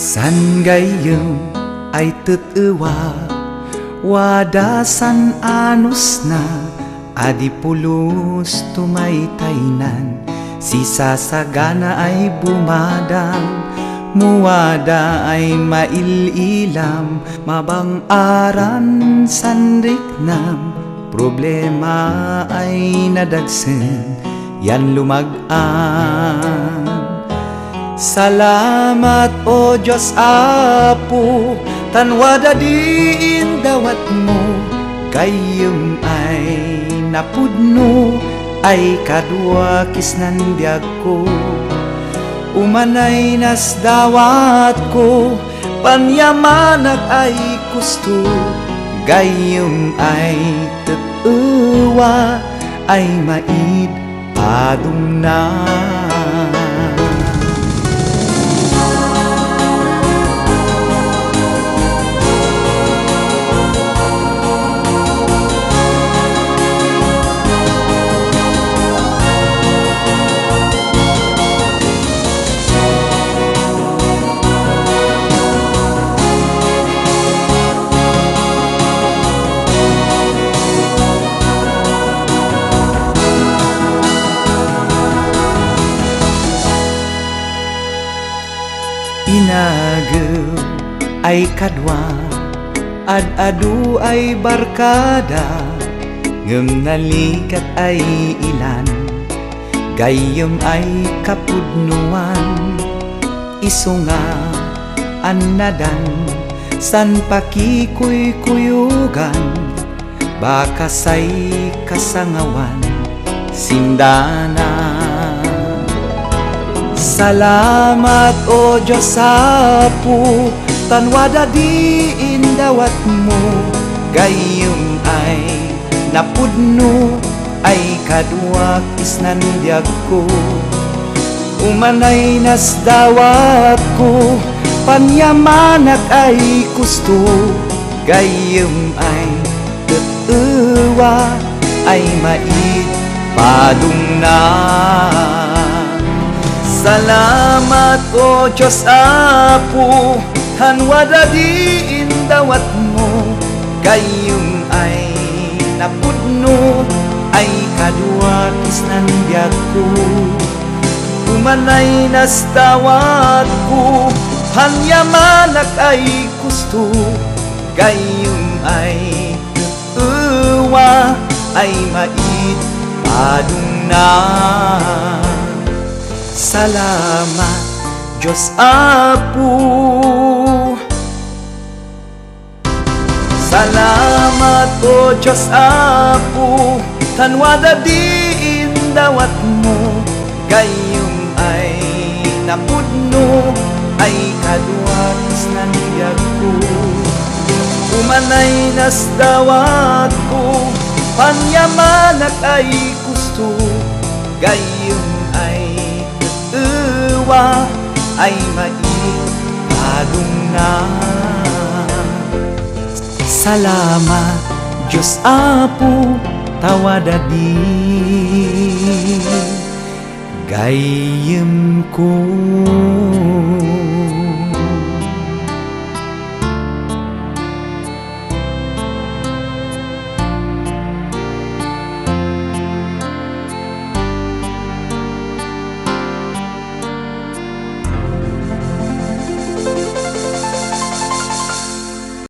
San gayem ay tetewa Wadasan anus na Adipulus tumaytaynan Sisa sagana ay bumadang Muwada ay maililam Mabang-aran sanriknam Problema ay nadagsen Yan lumagaan Salamat o Diyos Apo Tanwada diin dawat mo. Gayem ay napudno Ay kadwa kisnandiag ko. Umanay nas dawat ko Panyamanak ay gusto Gayem ay tetewa Ay maid padung na Inagaw ay kadwa Ad-adu ay barkada Ngem nalikat ay ilan Gayem ay kapudnuan Isunga annadan San pakikuy-kuyugan Baka say kasangawan Sindana Salamat o Diyos Apo Tanwada diin dawat mo. Gayem ay napudno Ay kadwa isnandiag ko. Umanay nas dawat ko Panyamanak ay gusto. Gayem ay tetewa Ay mait padung na Salamat o Diyos Apo Hanwada diin dawat mo. Gayem ay napudno Ay kadwa kisnandiag ko. Umanay nas dawat ko Hanyamanak ay gusto. Gayem ay uwa Ay mait padung na Salamat Diyos Apo. Salamat o Diyos Apo. Tanwada diin dawat mo. Gayem ay napudno Ay kadwatis nandiag ko. Umanay nas dawat ko Panyamanak ay gusto. Uwa ay maipagong na. Salamat Diyos Apo tawada di Gayem ko